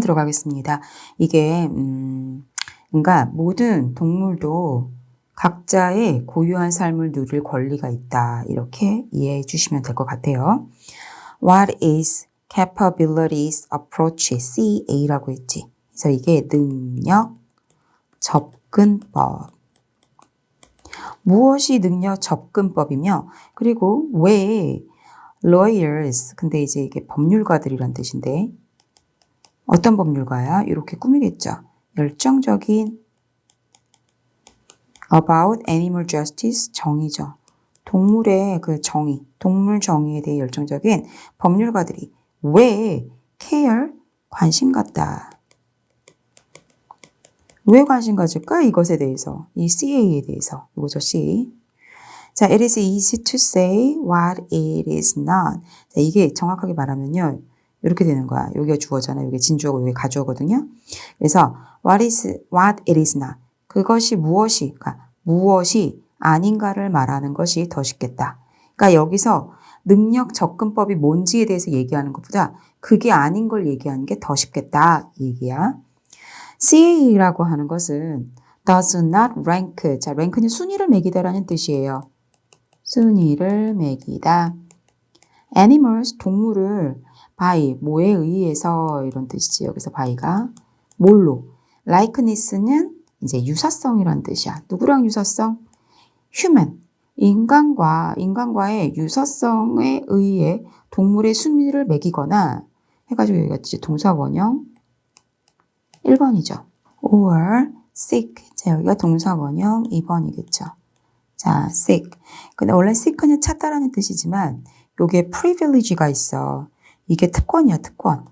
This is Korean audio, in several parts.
들어가겠습니다. 이게 음, 그러니까 모든 동물도 각자의 고유한 삶을 누릴 권리가 있다. 이렇게 이해해 주시면 될 것 같아요. What is capabilities approach CA라고 했지. 그래서 이게 능력 접근법. 무엇이 능력 접근법이며 그리고 왜 lawyers 근데 이제 이게 법률가들이란 뜻인데 어떤 법률가야? 이렇게 꾸미겠죠. 열정적인 about animal justice 정의죠. 동물의 그 정의, 동물 정의에 대해 열정적인 법률가들이 왜 care 관심 갖다. 왜 관심 가질까? 이것에 대해서. 이 CA에 대해서. 이거죠, C. 자, it is easy to say what it is not. 자, 이게 정확하게 말하면요. 이렇게 되는 거야. 여기가 주어잖아. 여기 진주어고 여기 가주어거든요. 그래서 what is what it is not. 그것이 무엇이 그러니까 무엇이 아닌가를 말하는 것이 더 쉽겠다. 그러니까 여기서 능력 접근법이 뭔지에 대해서 얘기하는 것보다 그게 아닌 걸 얘기하는 게 더 쉽겠다. 이 얘기야. CA라고 하는 것은 does not rank. 자, rank는 순위를 매기다라는 뜻이에요. 순위를 매기다. animals 동물을 by 뭐에 의해서 이런 뜻이지. 여기서 by가 뭘로? likeness는 이제 유사성이란 뜻이야. 누구랑 유사성? human 인간과 인간과의 유사성에 의해 동물의 순위를 매기거나 해가지고 여기가 이제 동사 원형 1번이죠. or sick. 자, 여기가 동사 원형 2번이겠죠. 자, sick. 근데 원래 sick는 찾다라는 뜻이지만 요게 privilege가 있어. 이게 특권이야, 특권.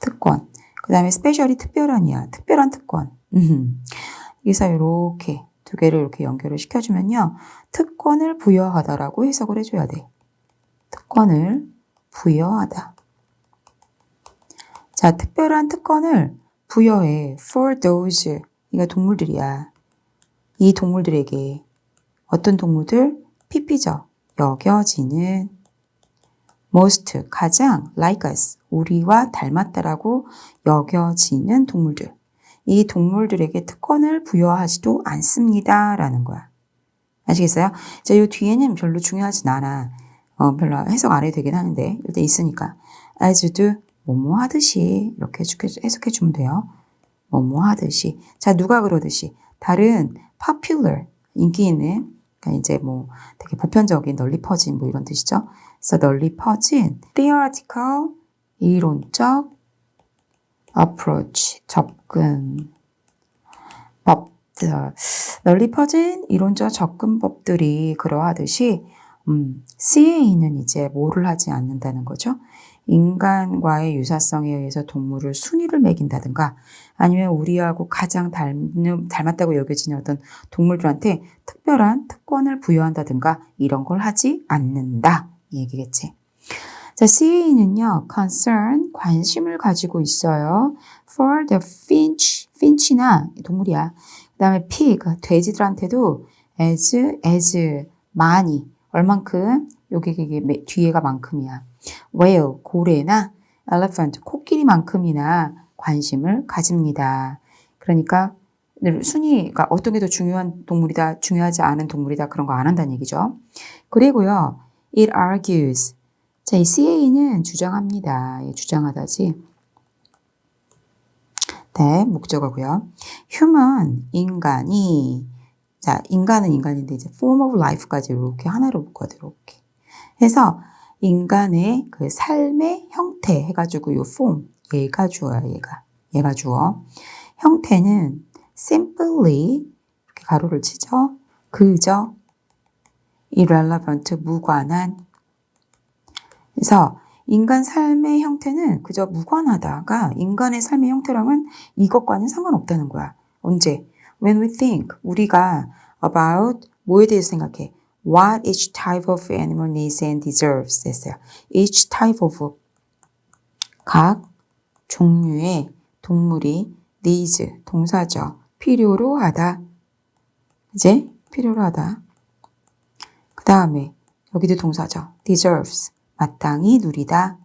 특권. 그 다음에 special이 특별한이야. 특별한 특권. 음. 여기서 이렇게 두 개를 이렇게 연결을 시켜주면요. 특권을 부여하다라고 해석을 해줘야 돼. 특권을 부여하다. 자, 특별한 특권을 부여해. for those. 이가 동물들이야. 이 동물들에게 어떤 동물들? 피피죠. 여겨지는 most 가장 like us 우리와 닮았다라고 여겨지는 동물들. 이 동물들에게 특권을 부여하지도 않습니다라는 거야. 아시겠어요? 자, 이 뒤에는 별로 중요하진 않아. 어, 별로 해석 안 해도 되긴 하는데 일단 있으니까 as do 뭐뭐 하듯이 이렇게 해석해 주면 돼요. 뭐뭐 하듯이. 자, 누가 그러듯이 다른 popular 인기 있는 그러니까 이제 뭐 되게 보편적인 널리 퍼진 뭐 이런 뜻이죠. 그래서 널리 퍼진 theoretical 이론적 approach 접근 법들 널리 퍼진 이론적 접근법들이 그러하듯이 음, CA는 이제 뭐를 하지 않는다는 거죠. 인간과의 유사성에 의해서 동물을 순위를 매긴다든가 아니면 우리하고 가장 닮는, 닮았다고 여겨지는 어떤 동물들한테 특별한 특권을 부여한다든가 이런 걸 하지 않는다. 이 얘기겠지. 자, CA는요, concern, 관심을 가지고 있어요. for the finch, finch나 동물이야. 그 다음에 pig, 돼지들한테도 as, as, 많이, 얼만큼, 여기, 여기 뒤에가 만큼이야. Whale, 고래나 elephant, 코끼리만큼이나 관심을 가집니다. 그러니까 순위가 어떤 게 더 중요한 동물이다, 중요하지 않은 동물이다 그런 거 안 한다는 얘기죠. 그리고요, it argues. 자, 이 CA는 주장합니다. 예, 주장하다지. 네, 목적어고요. human, 인간이. 자, 인간은 인간인데 이제 form of life까지 이렇게 하나로 묶어야 돼, 이렇게. 해서 인간의 그 삶의 형태 해가지고 요 form, 얘가 주어야, 얘가. 얘가 주어. 형태는 simply, 이렇게 가로를 치죠. 그저, irrelevant, 무관한. 그래서 인간 삶의 형태는 그저 무관하다가 인간의 삶의 형태랑은 이것과는 상관없다는 거야. 언제? When we think, 우리가 about 뭐에 대해서 생각해? What each type of animal needs and deserves 했어요. Each type of 각 종류의 동물이 needs 동사죠. 필요로 하다. 이제 필요로 하다. 그 다음에 여기도 동사죠. deserves 마땅히 누리다.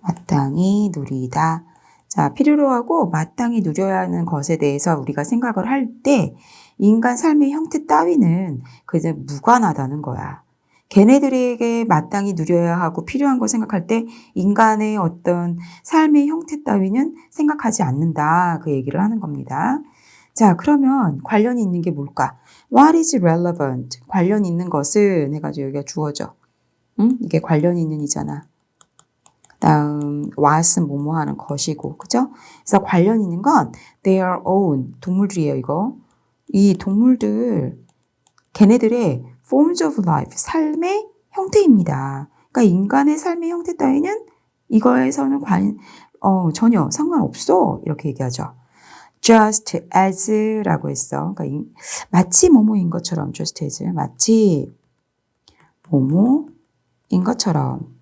마땅히 누리다. 자, 필요로 하고 마땅히 누려야 하는 것에 대해서 우리가 생각을 할 때 인간 삶의 형태 따위는 그저 무관하다는 거야. 걔네들에게 마땅히 누려야 하고 필요한 걸 생각할 때 인간의 어떤 삶의 형태 따위는 생각하지 않는다. 그 얘기를 하는 겁니다. 자, 그러면 관련이 있는 게 뭘까? What is relevant? 관련 있는 것은 해가지고 여기가 주어져. 응? 이게 관련 있는 이잖아. 다음 what은 뭐뭐 하는 것이고 그죠? 그래서 관련 있는 건 their own 동물들이에요 이거 이 동물들 걔네들의 forms of life 삶의 형태입니다. 그러니까 인간의 삶의 형태 따위는 이거에서는 관, 어, 전혀 상관없어 이렇게 얘기하죠. just as라고 했어. 그러니까 이, 마치 뭐뭐인 것처럼 just as 마치 뭐뭐인 것처럼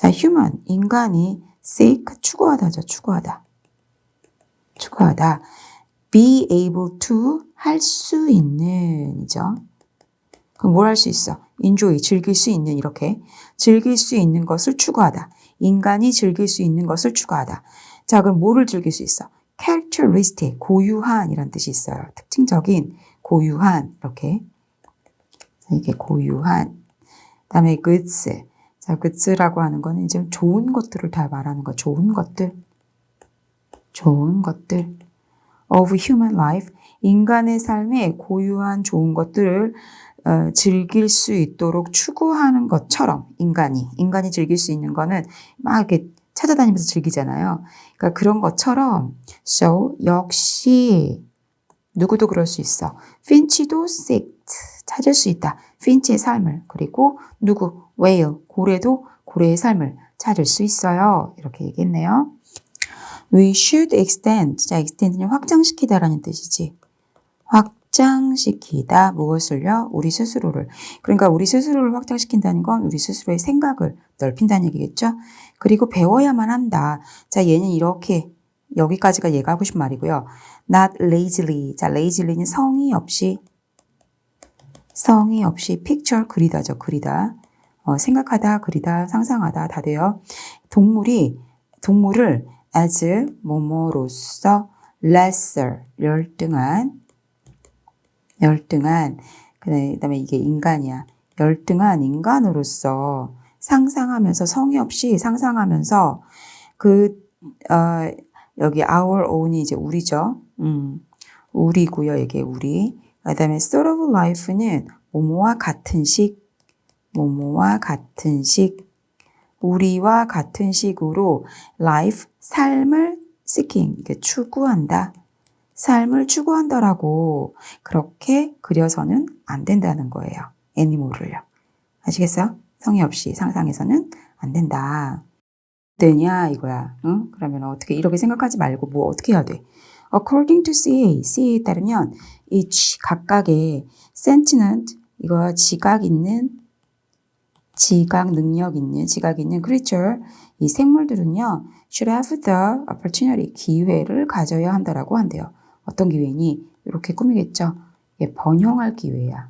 자, human, 인간이 seek, 추구하다죠. 추구하다. 추구하다. Be able to, 할 수 있는, 이죠. 그럼 뭘 할 수 있어? enjoy, 즐길 수 있는, 이렇게. 즐길 수 있는 것을 추구하다. 인간이 즐길 수 있는 것을 추구하다. 자, 그럼 뭐를 즐길 수 있어? characteristic, 고유한 이란 뜻이 있어요. 특징적인, 고유한, 이렇게. 이게 고유한. 다음에 goods, 자, goods라고 하는 거는 이제 좋은 것들을 다 말하는 거. 좋은 것들. 좋은 것들. Of human life. 인간의 삶에 고유한 좋은 것들을 어, 즐길 수 있도록 추구하는 것처럼 인간이 인간이 즐길 수 있는 거는 막 이렇게 찾아다니면서 즐기잖아요. 그러니까 그런 것처럼 so 역시 누구도 그럴 수 있어. 핀치도 seek 찾을 수 있다. 핀치의 삶을 그리고 누구 whale 고래도 고래의 삶을 찾을 수 있어요. 이렇게 얘기했네요. We should extend. 자, extend는 확장시키다라는 뜻이지. 확장시키다 무엇을요? 우리 스스로를. 그러니까 우리 스스로를 확장시킨다는 건 우리 스스로의 생각을 넓힌다는 얘기겠죠? 그리고 배워야만 한다. 자, 얘는 이렇게 여기까지가 얘가 하고 싶은 말이고요. Not lazily. 자, lazyly는 성의 없이 성의 없이 picture 그리다죠. 그리다. 어, 생각하다, 그리다, 상상하다 다 돼요. 동물이 동물을 as 뭐뭐로서 lesser 열등한 열등한 그다음에 이게 인간이야. 열등한 인간으로서 상상하면서 성의 없이 상상하면서 그 어, 여기 our own이 이제 우리죠. 음, 우리고요. 이게 우리. 그다음에 sort of life는 뭐뭐와 같은 식, 뭐뭐와 같은 식, 우리와 같은 식으로 life, 삶을 seeking, 추구한다. 삶을 추구한다라고 그렇게 그려서는 안 된다는 거예요. 애니몰을요. 아시겠어요? 성의 없이 상상해서는 안 된다. 되냐 이거야. 응? 그러면 어떻게 이렇게 생각하지 말고 뭐 어떻게 해야 돼? According to CA, CA에 따르면 each 각각의 sentient 이거 지각 있는 지각 능력 있는 지각 있는 creature 이 생물들은요 should have the opportunity 기회를 가져야 한다라고 한대요. 어떤 기회니 이렇게 꾸미겠죠. 예, 번영할 기회야.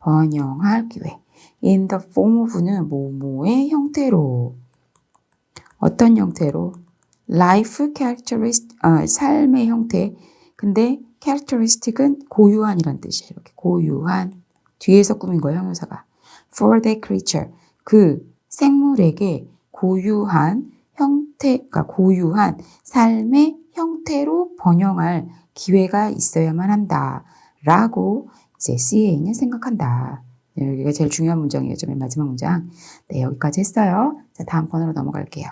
번영할 기회. In the form of는 뭐뭐의 형태로 어떤 형태로 life characteristic 어, 삶의 형태. 근데 characteristic은 고유한이란 뜻이에요. 이렇게 고유한 뒤에서 꾸민 거예요, 형용사가. for the creature 그 생물에게 고유한 형태, 그러니까 고유한 삶의 형태로 번영할 기회가 있어야만 한다. 라고 이제 CA는 생각한다. 네, 여기가 제일 중요한 문장이에요. 맨 마지막 문장. 네, 여기까지 했어요. 자, 다음 번으로 넘어갈게요.